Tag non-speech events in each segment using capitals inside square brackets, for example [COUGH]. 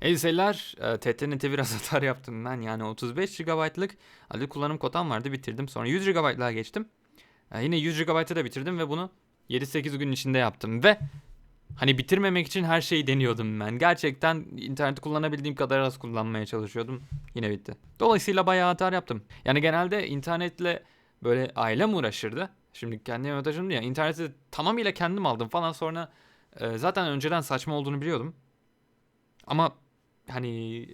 Eyseler, e, TTNet'e biraz [LAUGHS] hata yaptım ben. Yani 35 GB'lık adet kullanım kotam vardı bitirdim. Sonra 100 GB'lığa geçtim. E, yine 100 GB'ı da bitirdim ve bunu 7-8 gün içinde yaptım. Ve hani bitirmemek için her şeyi deniyordum ben. Gerçekten interneti kullanabildiğim kadar az kullanmaya çalışıyordum. Yine bitti. Dolayısıyla bayağı hata yaptım. Yani genelde internetle böyle ailem uğraşırdı. Şimdi kendime taşındım ya. İnterneti tamamıyla kendim aldım falan sonra e, zaten önceden saçma olduğunu biliyordum. Ama hani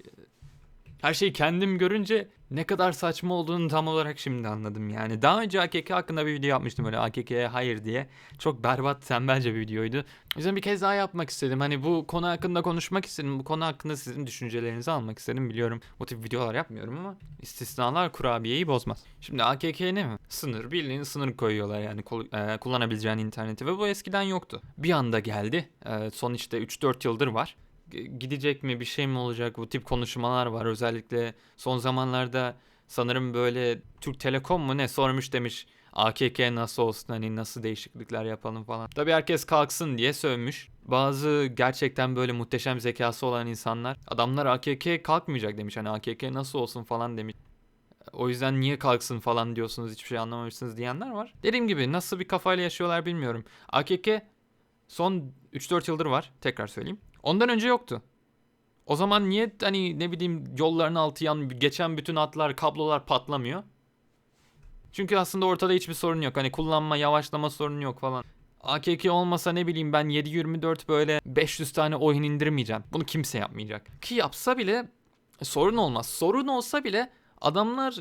her şeyi kendim görünce ne kadar saçma olduğunu tam olarak şimdi anladım yani. Daha önce AKK hakkında bir video yapmıştım böyle AKK'ye hayır diye. Çok berbat tembelce bir videoydu. O yüzden bir kez daha yapmak istedim. Hani bu konu hakkında konuşmak istedim. Bu konu hakkında sizin düşüncelerinizi almak istedim. Biliyorum bu tip videolar yapmıyorum ama istisnalar kurabiyeyi bozmaz. Şimdi AKK ne mi? Sınır. Bildiğin sınır koyuyorlar yani e, kullanabileceğin interneti ve bu eskiden yoktu. Bir anda geldi. E, son işte 3-4 yıldır var gidecek mi bir şey mi olacak bu tip konuşmalar var özellikle son zamanlarda sanırım böyle Türk Telekom mu ne sormuş demiş AKK nasıl olsun hani nasıl değişiklikler yapalım falan. Tabi herkes kalksın diye sövmüş. Bazı gerçekten böyle muhteşem zekası olan insanlar adamlar AKK kalkmayacak demiş hani AKK nasıl olsun falan demiş. O yüzden niye kalksın falan diyorsunuz hiçbir şey anlamamışsınız diyenler var. Dediğim gibi nasıl bir kafayla yaşıyorlar bilmiyorum. AKK son 3-4 yıldır var tekrar söyleyeyim. Ondan önce yoktu. O zaman niye hani ne bileyim yolların altı yan geçen bütün hatlar kablolar patlamıyor? Çünkü aslında ortada hiçbir sorun yok. Hani kullanma yavaşlama sorunu yok falan. AKK olmasa ne bileyim ben 724 böyle 500 tane oyun indirmeyeceğim. Bunu kimse yapmayacak. Ki yapsa bile sorun olmaz. Sorun olsa bile adamlar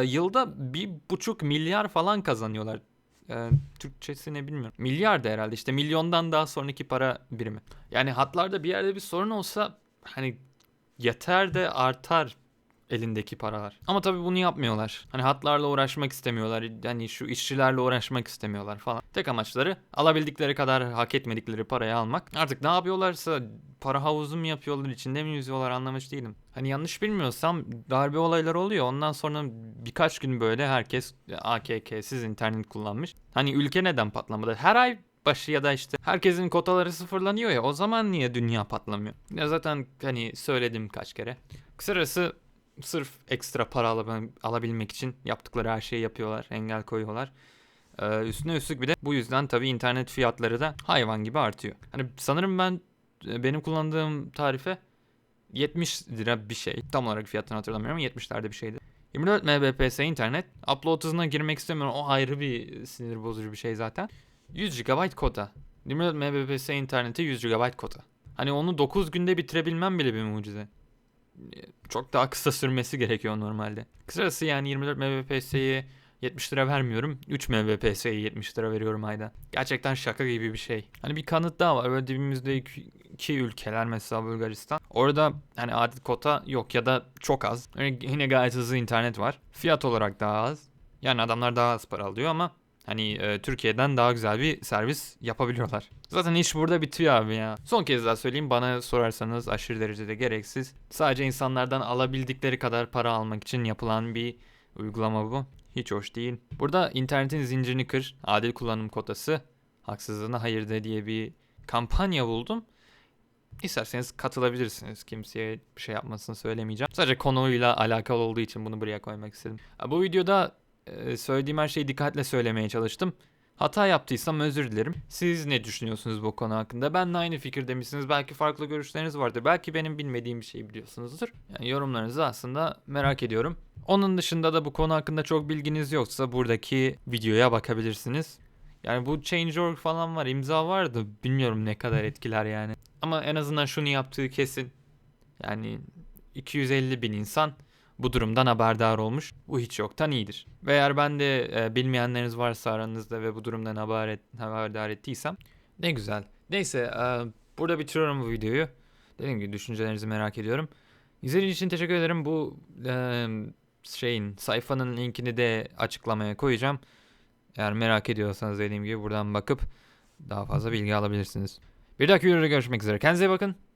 e, yılda bir buçuk milyar falan kazanıyorlar. E, Türkçesini bilmiyorum. Milyar da herhalde işte milyondan daha sonraki para birimi. Yani hatlarda bir yerde bir sorun olsa hani yeter de artar elindeki paralar. Ama tabii bunu yapmıyorlar. Hani hatlarla uğraşmak istemiyorlar. Hani şu işçilerle uğraşmak istemiyorlar falan. Tek amaçları alabildikleri kadar hak etmedikleri parayı almak. Artık ne yapıyorlarsa para havuzu mu yapıyorlar, içinde mi yüzüyorlar anlamış değilim. Hani yanlış bilmiyorsam darbe olayları oluyor. Ondan sonra birkaç gün böyle herkes AKK'siz internet kullanmış. Hani ülke neden patlamadı? Her ay başı ya da işte herkesin kotaları sıfırlanıyor ya o zaman niye dünya patlamıyor? Ya zaten hani söyledim kaç kere. Kısacası sırf ekstra para alabilmek için yaptıkları her şeyi yapıyorlar. Engel koyuyorlar. Ee, üstüne üstlük bir de bu yüzden tabii internet fiyatları da hayvan gibi artıyor. Hani sanırım ben e, benim kullandığım tarife 70 lira bir şey. Tam olarak fiyatını hatırlamıyorum ama 70'lerde bir şeydi. 24 Mbps internet. Upload hızına girmek istemiyorum. O ayrı bir sinir bozucu bir şey zaten. 100 GB kota. 24 Mbps interneti 100 GB kota. Hani onu 9 günde bitirebilmem bile bir mucize çok daha kısa sürmesi gerekiyor normalde. Kısacası yani 24 Mbps'yi 70 lira vermiyorum. 3 Mbps'ye 70 lira veriyorum ayda. Gerçekten şaka gibi bir şey. Hani bir kanıt daha var. Böyle dibimizde iki, ülkeler mesela Bulgaristan. Orada hani adet kota yok ya da çok az. Yani yine gayet hızlı internet var. Fiyat olarak daha az. Yani adamlar daha az para alıyor ama Hani e, Türkiye'den daha güzel bir servis yapabiliyorlar. Zaten iş burada bitiyor abi ya. Son kez daha söyleyeyim bana sorarsanız aşırı derecede gereksiz. Sadece insanlardan alabildikleri kadar para almak için yapılan bir uygulama bu. Hiç hoş değil. Burada internetin zincirini kır, adil kullanım kotası, haksızlığına hayır de diye bir kampanya buldum. İsterseniz katılabilirsiniz. Kimseye bir şey yapmasını söylemeyeceğim. Sadece konuyla alakalı olduğu için bunu buraya koymak istedim. Bu videoda ee, söylediğim her şeyi dikkatle söylemeye çalıştım. Hata yaptıysam özür dilerim. Siz ne düşünüyorsunuz bu konu hakkında? Benle aynı fikirde misiniz? Belki farklı görüşleriniz vardır. Belki benim bilmediğim bir şey biliyorsunuzdur. Yani yorumlarınızı aslında merak ediyorum. Onun dışında da bu konu hakkında çok bilginiz yoksa buradaki videoya bakabilirsiniz. Yani bu Change.org falan var, imza vardı. Bilmiyorum ne kadar etkiler yani. Ama en azından şunu yaptığı kesin. Yani 250 bin insan bu durumdan haberdar olmuş. Bu hiç yoktan iyidir. Ve eğer ben de e, bilmeyenleriniz varsa aranızda ve bu durumdan haber et, haberdar ettiysem ne güzel. Neyse e, burada bitiriyorum bu videoyu. Dediğim gibi düşüncelerinizi merak ediyorum. İzlediğiniz için teşekkür ederim. Bu e, şeyin sayfanın linkini de açıklamaya koyacağım. Eğer merak ediyorsanız dediğim gibi buradan bakıp daha fazla bilgi alabilirsiniz. Bir dahaki videoda görüşmek üzere. Kendinize bakın.